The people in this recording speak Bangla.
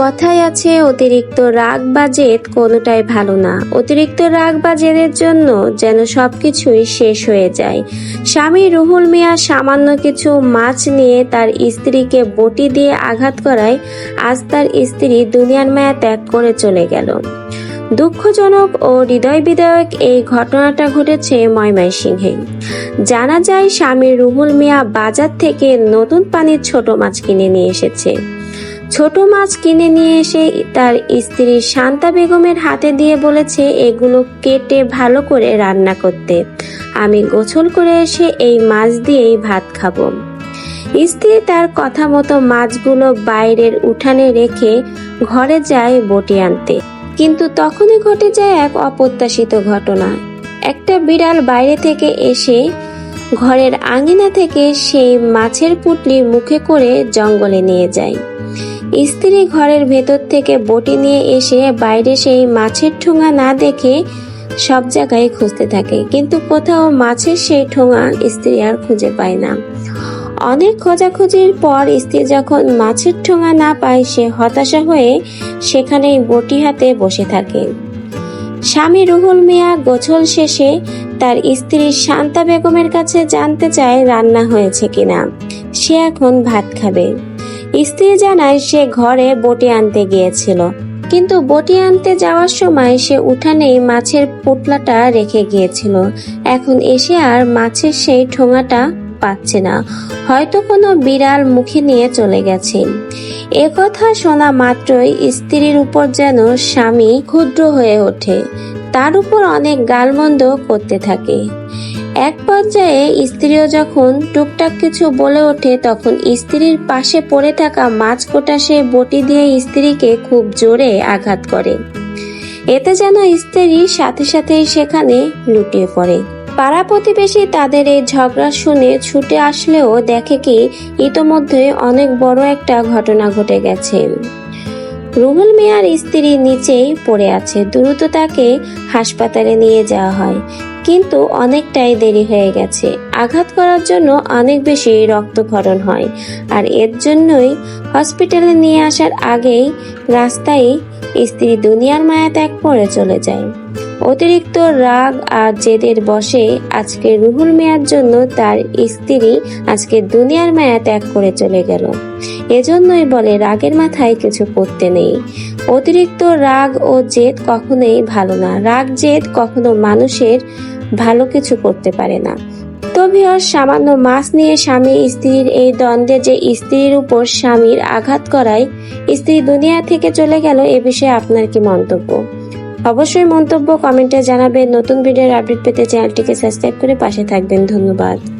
কথায় আছে, অতিরিক্ত রাগ বা জেদ কোনোটাই ভালো না। অতিরিক্ত রাগ বা জেদের জন্য যেন সবকিছুই শেষ হয়ে যায়। স্বামী রুহুল মিয়া সামান্য কিছু মাছ নিয়ে তার স্ত্রীকে বটি দিয়ে আঘাত করায় আজ তার স্ত্রী দুনিয়ার মায়া ত্যাগ করে চলে গেল। দুঃখজনক ও হৃদয় বিদায়ক এই ঘটনাটা ঘটেছে ময়মনসিংহে। জানা যায়, স্বামী রুহুল মিয়া বাজার থেকে নতুন পানির ছোট মাছ কিনে নিয়ে এসেছে। ছোট মাছ কিনে নিয়ে এসে তার স্ত্রী শান্তা বেগমের হাতে দিয়ে বলেছে, এগুলো কেটে ভালো করে রান্না করতে। আমি গোসল করে এসে এই মাছ দিয়েই ভাত খাব। স্ত্রী তার কথা মতো মাছগুলো বাইরের উঠানে রেখে ঘরে যায় বটি আনতে। কিন্তু তখনই ঘটে যায় এক অপ্রত্যাশিত ঘটনা। একটা বিড়াল বাইরে থেকে এসে ঘরের আঙিনা থেকে সেই মাছের পুটলি মুখে করে জঙ্গলে নিয়ে যায়। স্ত্রী ঘরের ভেতর থেকে বটি নিয়ে এসে বাইরে সেই মাছের ঠোঙা না দেখে সব জায়গায় খুঁজতে থাকে। কিন্তু কোথাও মাছের সেই ঠোঙা স্ত্রী আর খুঁজে পায় না। অনেক খোঁজাখুঁজির পর স্ত্রী যখন মাছের ঠোঙা না পায়, সে হতাশা হয়ে সেখানেই বটি হাতে বসে থাকে। স্বামী রুহুল মিয়া গোছল শেষে তার স্ত্রী শান্তা বেগমের কাছে জানতে চায় রান্না হয়েছে কিনা। সে এখন ভাত খাবে। স্ত্রী জানায় সে ঘরে বটি আনতে গিয়েছিল। কিন্তু বটি আনতে যাওয়ার সময় সে উঠানেই মাছের পোটলাটা রেখে গিয়েছিল। এখন এসে আর মাছের সেই ঠোঙাটা পাচ্ছে না। হয়তো কোনো বিড়াল মুখে নিয়ে চলে গেছে। একথা শোনা মাত্রই স্ত্রীর উপর যেন স্বামী ক্ষুদ্র হয়ে ওঠে। তার উপর অনেক গালমন্দ করতে থাকে। এক পর্যায়ে স্ত্রীও যখন টুকটাক কিছু বলে ওঠে, তখন স্ত্রীর পাশে পড়ে থাকা মাছ কোটা সে বটি দিয়ে স্ত্রীকে খুব জোরে আঘাত করে। এতে যেন স্ত্রী সাথে সাথেই সেখানে লুটিয়ে পড়ে। পাড়া প্রতিবেশী তাদের এই ঝগড়া শুনে ছুটে আসলেও দেখে কি ইতোমধ্যে অনেক বড় একটা ঘটনা ঘটে গেছে। রুহুল মিয়ার স্ত্রী নিচেই পড়ে আছে। দ্রুত তাকে হাসপাতালে নিয়ে যাওয়া হয়। কিন্তু অনেকটাই দেরি হয়ে গেছে। আঘাত করার জন্য অনেক বেশি রক্তক্ষরণ হয়। আর এর জন্যই হসপিটালে নিয়ে আসার আগেই রাস্তায় স্ত্রী দুনিয়ার মায়া ত্যাগ করে চলে যায়। অতিরিক্ত রাগ আর জেদের বসে আজকে রুহুল মিয়ার জন্য তার স্ত্রী আজকে দুনিয়ার মায়া ত্যাগ করে চলে গেল। এজন্যই বলে রাগের মাথায় কিছু করতে নেই। অতিরিক্ত রাগ ও জেদ কখনোই ভালো না। রাগ জেদ কখনো মানুষের ভালো কিছু করতে পারে না। তবে আর সামান্য মাছ নিয়ে স্বামী স্ত্রীর এই দ্বন্দ্বে যে স্ত্রীর উপর স্বামীর আঘাত করায় স্ত্রী দুনিয়া থেকে চলে গেল, এ বিষয়ে আপনার কি মন্তব্য? অবশ্যই মন্তব্য কমেন্টে জানাবেন। নতুন ভিডিওর আপডেট পেতে চ্যানেলটিকে সাবস্ক্রাইব করে পাশে থাকবেন। ধন্যবাদ।